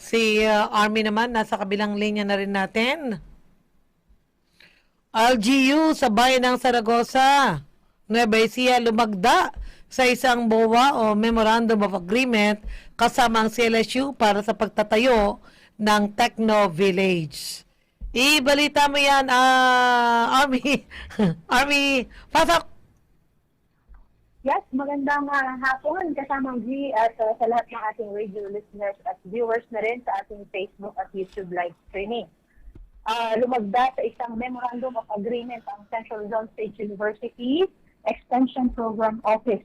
Si uh, Army naman, nasa kabilang linya na rin natin. LGU sa bayan ng Saragossa. Nueva Ecija lumagda sa isang BOA o Memorandum of Agreement kasama ang CLSU para sa pagtatayo ng Techno Village. Ibalita mo yan, ah, Army. Army, pasok! Yes, magandang ah, hapon kasama G at ah, sa lahat ng ating radio listeners at viewers na rin sa ating Facebook at YouTube live streaming. Ah, lumagda sa isang Memorandum of Agreement ang Central Zone State University Extension Program Office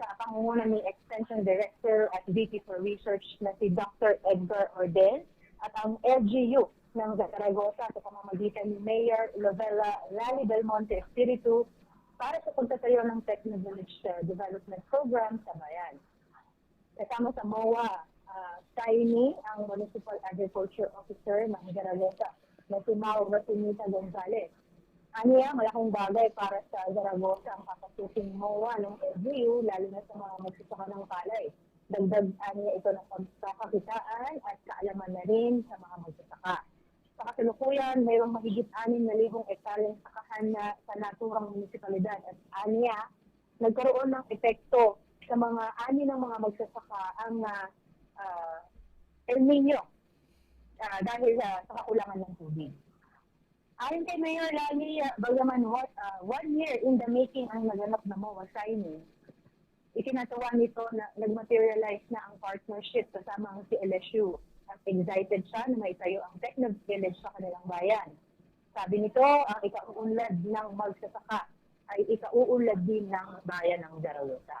sa pangunguna ni Extension Director at VP for Research na si Dr. Edgar Orden at ang LGU ng Zaragoza sa pamamagitan ni Mayor Lovella Lali Belmonte Espiritu para sa pagtatayo ng Techno Village uh, Development Program sa bayan. Kasama sa MOA, uh, Saini, ang Municipal Agriculture Officer ng Zaragoza, na si Mau Ratinita Gonzalez. Aniya, malaking bagay para sa Zaragoza ang papasukin MOA ng LGU, lalo na sa mga magsasaka ng palay. Dagdag aniya ito ng pagkakakitaan at kaalaman na rin sa mga magsasaka. Sa kasalukuyan, mayroong mahigit 6,000 ektaryang sakahan na sa naturang munisipalidad at aniya, nagkaroon ng epekto sa mga ani ng mga magsasaka ang ah, El Nino ah, dahil sa sa kakulangan ng tubig. Ayon kay Mayor Lali uh, Bagaman, what, ah, one year in the making ang naganap na MOA signing, ikinatawa nito na nag-materialize na ang partnership kasama ang CLSU at excited siya na maitayo ang Techno Village sa kanilang bayan. Sabi nito, ang ikauunlad ng magsasaka ay ikauunlad din ng bayan ng Zaragoza.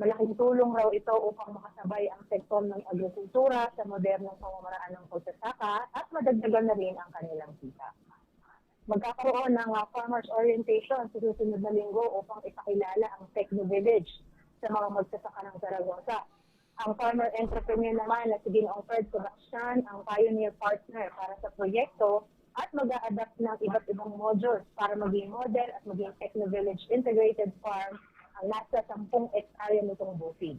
Malaking tulong raw ito upang makasabay ang sektor ng agrikultura sa modernong pamamaraan ng pagsasaka at madagdagan na rin ang kanilang kita. Magkakaroon ng uh, farmers orientation sa susunod na linggo upang ipakilala ang Techno Village sa mga magsasaka ng Zaragoza. Ang farmer entrepreneur naman na si Ginoong Fred Sebastian ang pioneer partner para sa proyekto at mag adapt ng iba't ibang modules para maging model at maging Techno Village Integrated Farm ang nasa 10 hektarya nitong bukid.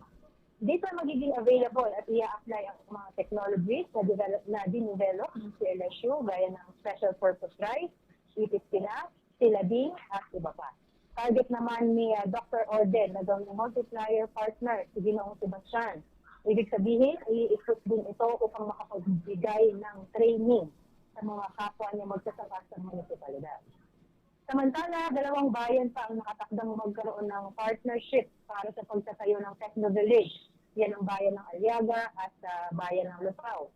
Dito magiging available at i-apply ang mga technologies na, develop, na dinevelop ng CLSU gaya ng special purpose rice, itis sila, silabing at iba pa. Target naman ni uh, Dr. Orden na gawing multiplier partner si Ginoong Sebastian. Ibig sabihin, i-equip din ito upang makapagbigay ng training sa mga kapwa niya magsasaka sa municipalidad. Samantala, dalawang bayan pa ang nakatakdang magkaroon ng partnership para sa pagtatayo ng Techno Village. Yan ang bayan ng Aliaga at uh, bayan ng Lupao.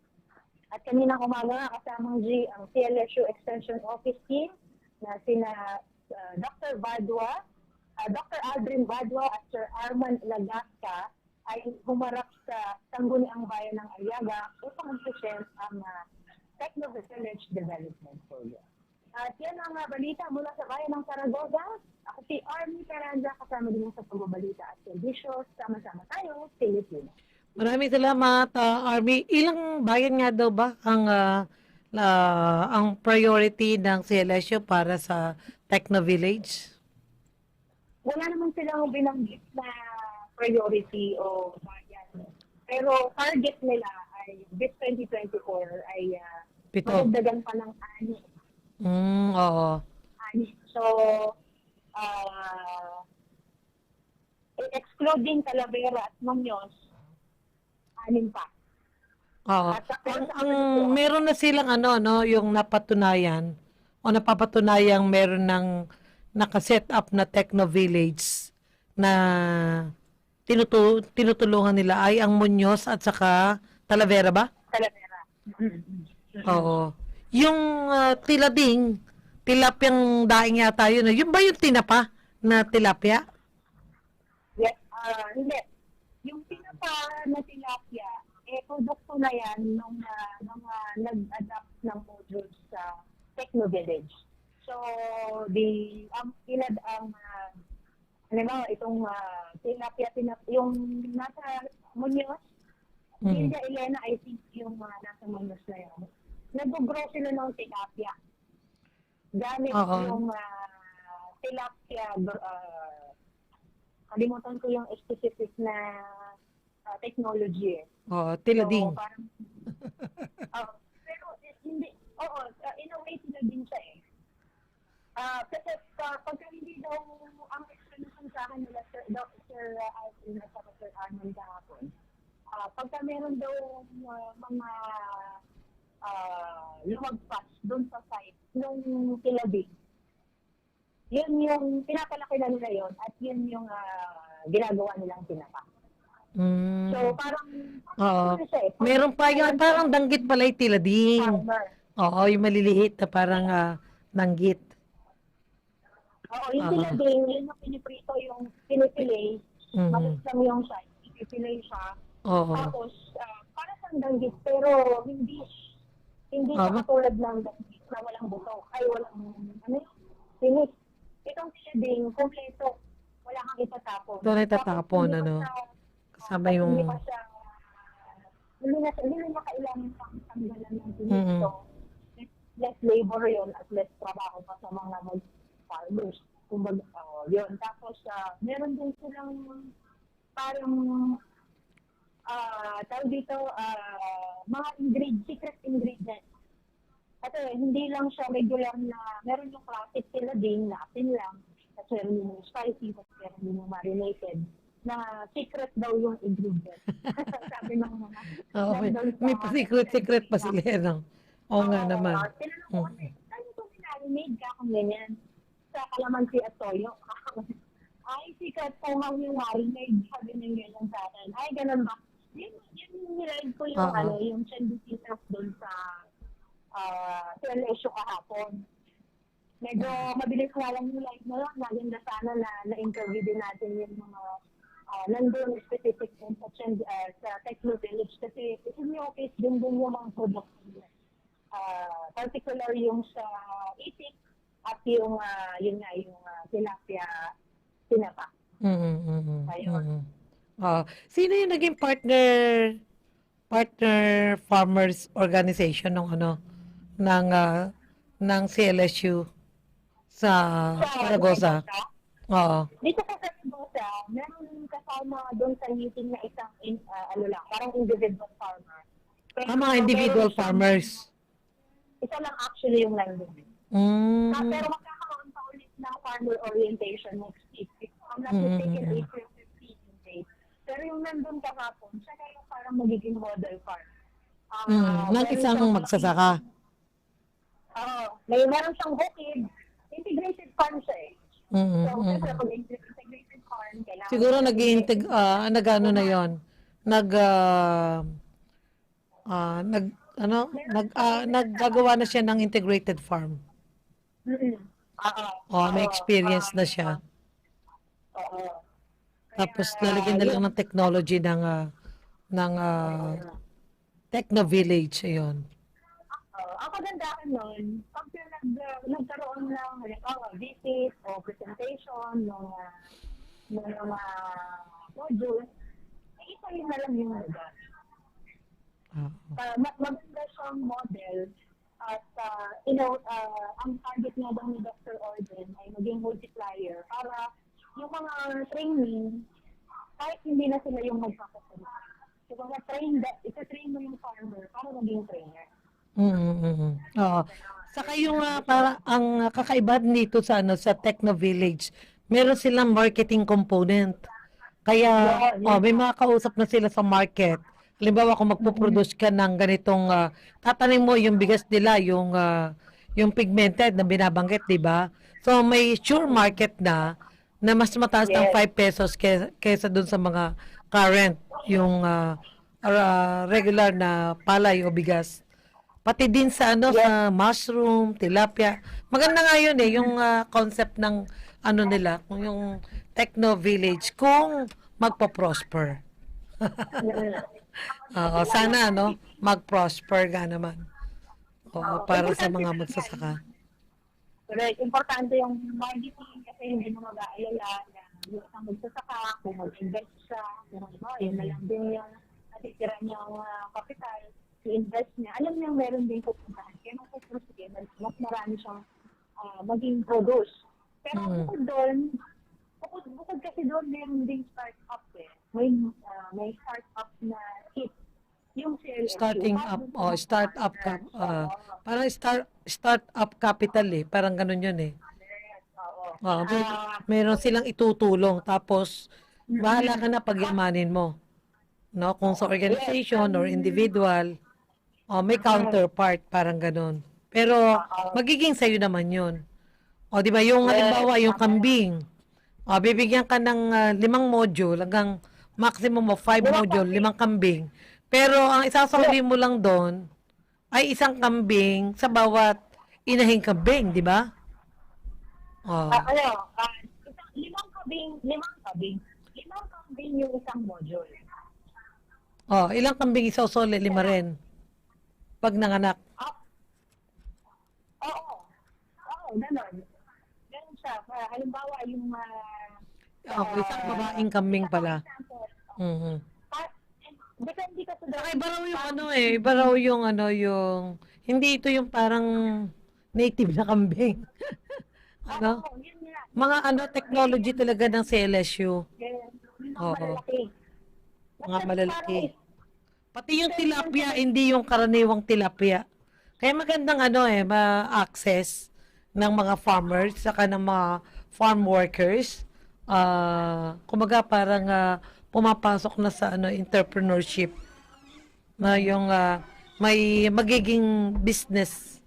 At kaninang umaga nga kasamang G ang CLSU Extension Office Team na sina uh, Dr. Badwa, uh, Dr. Aldrin Badwa at Sir Arman Lagasca ay humarap sa Sangguniang Bayan ng Aliaga upang present ang uh, Techno Village Development Program. At yan ang uh, balita mula sa bayan ng Saragoga. Ako si Army Caranda, kasama din sa pagbabalita at servisyo. Sama-sama tayo, Pilipino. Maraming salamat, ah, Army. Ilang bayan nga daw ba ang ah, la- ang priority ng CLSU para sa Techno Village? Wala naman silang binanggit na priority o bayan. Pero target nila ay this 2024 ay uh, Pito. madagdagan pa ng ani. Mm, oo. ani. So, uh, excluding Talavera at Muñoz, anin pa. Oo. At Ang, ang kasalukuyan- meron na silang ano, no, yung napatunayan o napapatunayang meron ng nakaset up na Techno Village na tinutu tinutulungan nila ay ang Muñoz at saka Talavera ba? Talavera. Oo. Yung ah, tilading, tilapyang daing yata yun. Yung ba yung tinapa na tilapia? Yes, ah, hindi. Yung pinapa na tilapia, eh, produkto na yan nung ah, nung ah, nag-adapt ng modules sa Techno Village. So, the, ang ilad ang, uh, halimbawa, itong ah, tilapia, tinap, yung nasa Muñoz, Mm. Hilda Elena, I think yung mga nasa Muñoz na yun. Nag-grow sila ng tilapia. Gamit Oo. yung ah, tilapia, uh, kalimutan ko yung specific na ah, technology eh. Oo, tilading. So, parang, uh, oo, uh, in a way, sila din siya eh. Uh, kasi uh, pagka hindi daw ang explanation sa akin nila Sir Dr. Alvin at saka Sir Arnold kahapon, uh, pagka meron daw uh, mga uh, lumagpas doon sa site nung kilabing, yun yung pinapalaki na nila yun at yun yung uh, ginagawa nilang pinaka. Mm. So parang Oo. Ano siya, eh, parang Meron pa yun, parang danggit pala yung tilading. farmer. Oo, yung maliliit na parang ah, danggit. Oo, yung Oo. kilabing, yun yung piniprito yung pinipilay. Malis lang yung site, pinipilay siya. Oo. Tapos, ah, para sa danggit, pero hindi hindi Ah, siya katulad ng danggit na walang buto. Ay, walang, ano yun? Sinis. Itong kilabing, kompleto. Wala kang itatapon. Wala itatapon, Tapos, hindi ano? pa siya- Kasama Hindi yung... pa siya, hindi na, hindi na kailangan pang tanggalan ng tinis. Mhm. Less- labor yun at less trabaho pa sa mga mag-farmers. Kumbaga, oh, yun. Tapos, ah, meron din silang parang ah tawag dito, ah, mga ingredient, secret ingredients. Eh, hindi lang siya regular na, meron yung classic sila din, na asin lang, at meron yung spicy, at meron yung marinated, na secret daw yung ingredient. Sabi ng mga, Oo, may, may pa-secret-secret pa sila. eh, No? Oo nga Oo, naman. ah, tinanong ko kasi, ano ito minarinade ka kung ganyan? Sa kalamansi at toyo. Ay, sikat po nga yung marinade. Sabi ng ganyan sa. Ay, ganun ba? Yun, yun ko yung, Oo. ano, yung chandisitas doon sa uh, sa LSU kahapon. Medyo mabilis nga lang yung live na yun. Maganda sana na na-interview din natin yung mga uh, nandun specific din sa, Chand, uh, sa Techno Village kasi in yung case din din yung mga products. Uh, particular yung sa itik at yung ah, yun nga yung uh, tilapia tinapa. Mm, mm, mm, Ayun. mm. Ah, sino yung naging partner partner farmers organization ng ano ng ah, ng CLSU sa Saragossa? Oo. Dito sa Saragossa, meron kasama doon sa meeting na isang in, ah, ano lang, parang individual farmer. Pero Ah, mga individual farmers. Isa lang actually yung nandun. Mm. Ah, pero magkakaroon pa ulit ng farmer orientation next week. If I'm not Mm, mistaken, mm, mm. April 15 yung date. Pero yung nandun kahapon, siya na yung parang magiging model farm. Ah, Mm. Ng meron isang siyang- magsasaka. Oo. may meron siyang bukid. Integrated farm siya eh. Mm, mm, So, mm. kasi pag integrated farm, kailangan... Siguro nag-iinteg ah nag-ano na 'yon. Nag ah, ah, nag ano, nag ah, naggagawa na siya ng integrated farm. Mm-mm. Oo. Oh, may experience na siya. Oo. Tapos lalagyan na lang ng technology ng ah, ng ah, Techno Village ayun. Oo. ang kagandahan nun, pag nag, nagkaroon ng halimbawa, visit o presentation ng uh, ng mga modules, eh, isa yun na lang yung lugar. Ah, Uh, mag- maganda siyang model at uh, you know, uh, ang target nga daw ni Dr. Orden ay maging multiplier para yung mga training, kahit hindi na sila yung magpapasalita. So, kung na-train, that, ita-train mo yung farmer para maging trainer. Mm, mm, mm, mm. Oo. Saka yung ah, para ang kakaiba dito sa ano sa Techno Village, meron silang marketing component. Kaya Yeah, yeah. oh, may mga kausap na sila sa market. Halimbawa kung magpo-produce ka ng ganitong ah, tatanim mo yung bigas nila, yung ah, yung pigmented na binabanggit, 'di ba? So may sure market na na mas mataas ng Yes. 5 pesos kaysa, kaysa dun sa mga current yung ah, ah, regular na palay o bigas. Pati din sa ano sa mushroom, tilapia. Maganda nga 'yun eh yung ah, concept ng ano nila, kung yung Techno Village kung magpo-prosper. Oo, sana no, mag-prosper ga naman. Oo, para sa mga magsasaka. Correct. Importante yung marketing kasi hindi mo mag-aalala na yung isang magsasaka, kung mag-invest siya, kung ano, yun na lang din yung natitira niyang uh, capital, i-invest niya. Alam niya meron din pupuntahan. Kaya nung pupuntahan, mas, marami siyang ah, maging produce. Pero Mm. bukod doon, bukod, bukod kasi doon, meron ding start-up. May, ah, may start-up na hit. Yung CLSU. Starting up, oh, start up ah, parang start start up capital eh, parang ganun 'yun eh. Oo. Oo, may, Ah, meron silang itutulong tapos bahala ka na pagyamanin mo. No? Kung sa organization or individual, o may counterpart, parang ganun. Pero, magiging sa'yo naman yun. O, di ba, yung halimbawa, yung kambing, o, bibigyan ka ng ah, limang module, hanggang maximum of five module, limang kambing. Pero, ang isasauli mo lang doon, ay isang kambing sa bawat inahing kambing, di ba? O, Ah, ano, ah, isang, limang kabing, limang kabing, limang kambing yung isang module. o, ilang kambing isausuli? Lima rin. Pag nanganak. Ah, oo. Oo, ganun. Ganun siya. Ah, halimbawa, yung... ah, O, isang babaeng kambing pala. example, Mhm. pa- depende ka sa Saka iba raw yung ano eh, iba raw yung ano yung, hindi ito yung parang native na kambing. ano? Oo, yun nga. Mga ano, technology talaga ng CLSU. Yung mga Oo. malalaki. Mga Basta malalaki. parang Pati yung tilapia, hindi yung karaniwang tilapia. Kaya magandang ano eh, ma-access ng mga farmers, saka ng mga farm workers. Ah, kumaga parang ah, pumapasok na sa ano entrepreneurship na yung ah, may magiging business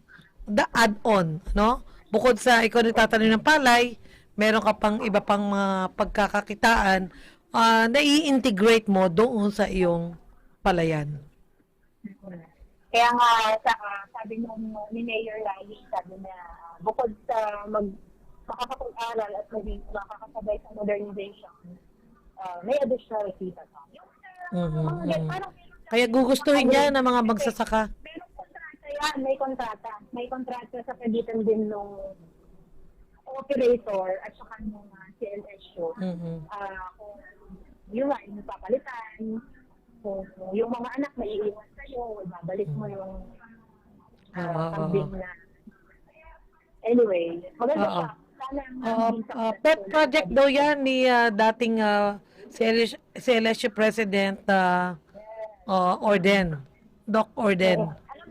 the add-on, no? Bukod sa ikaw nagtatanim ng palay, meron ka pang iba pang mga pagkakakitaan ah, na i-integrate mo doon sa iyong palayan. Kaya nga, sa, sabi nung ni Mayor Lali, sabi na bukod sa mag makakapag-aral at maging makakasabay sa modernization, uh, may additional kita pa. Yung sa mga parang Kaya gugustuhin niya ng mga magsasaka. Merong kontrata yan, may kontrata. May kontrata sa pagitan din nung operator at saka nung uh, CLSU. Mhm. Ah, kung yun nga, yung papalitan, kung yung mga anak may iiwan sa'yo, babalik mo yung Oo, oo, uh, kambing na. Anyway, maganda Oo. siya. Sana ah, successful. pet project daw yan ni ah, dating uh, CLSU President ah, ah, Orden. Doc Orden. Alam,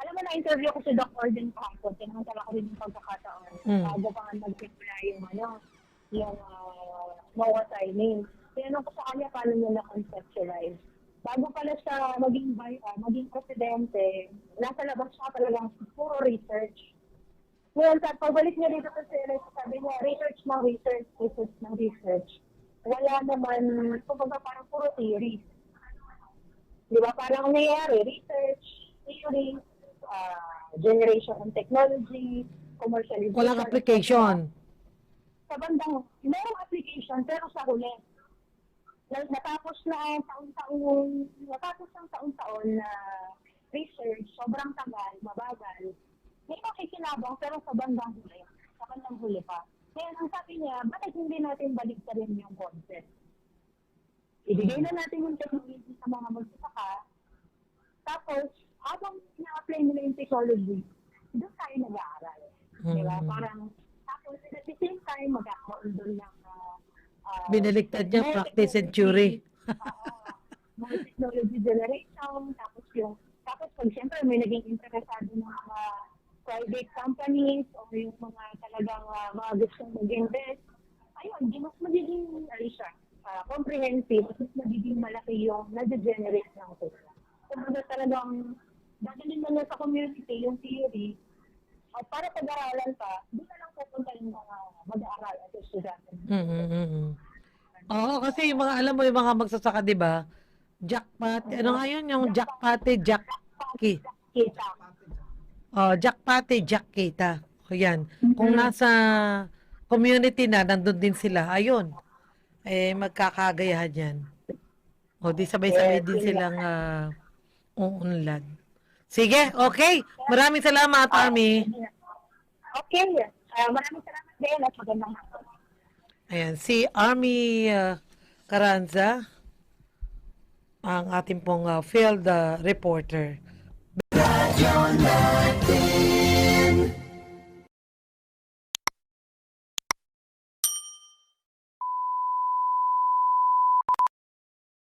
alam mo, na-interview ko si Doc Orden kahapon. Tinanong ko rin yung pagkakataon. Mm. Bago pa nga nagsimula yung, ano, yung uh, MOA signing. Tinanong ko sa kanya paano niya na-conceptualize. Bago pala siya maging, vi- ah, maging presidente, nasa labas siya talagang puro research. Ngayon, sa pagbalik niya dito sa CLS, sabi niya, research ng research, research ng research. Wala naman, kumbaga parang puro theory. Di ba? Parang ang nangyayari, research, theory, ah, generation and technology, commercialization. Walang application. Sa bandang, mayroong application, pero sa huli. Na- Natapos na ang taon-taon, natapos ang taon-taon na research, sobrang tagal, mabagal. May makikinabang, pero sa bandang huli, sa bandang huli pa. Kaya ang sabi niya, bakit hindi natin balik rin yung concept? Ibigay na natin yung technology sa mga magsasaka. Tapos, habang na-apply nila yung technology, doon tayo nag-aaral. Di ba? Mhm. Parang, tapos at the same time, magkakaroon doon ng uh, uh, Binaligtad niya, practice and theory. Oo. more technology generation, tapos yung, tapos pag siyempre may naging interesado ng mga private companies o yung mga talagang uh, mga gustong mag-invest, ayun, di mas magiging, ano siya, ah, comprehensive, mas magiging malaki yung nag-generate ng pera. Kumbaga talagang, dadalhin na sa community yung theory, at para pag-aralan pa, doon na lang pupunta yung mga mag-aaral at estudyante. Mhm, mhm. Oo, kasi yung mga, alam mo yung mga magsasaka, di ba? Jackpot, ano nga yun? Yung jackpot, jack, ki. Kita. Oh, jackpot, jack kita. O yan. Kung nasa community na, nandun din sila, ayun. Eh, magkakagayahan yan. O, di sabay-sabay din silang uh, uunlad. Sige, okay. Maraming salamat, Army. Okay. Ah, maraming salamat din at magandang hapon. Ayan, si Army uh, Caranza, ang ating pong uh, field uh, reporter. Radyo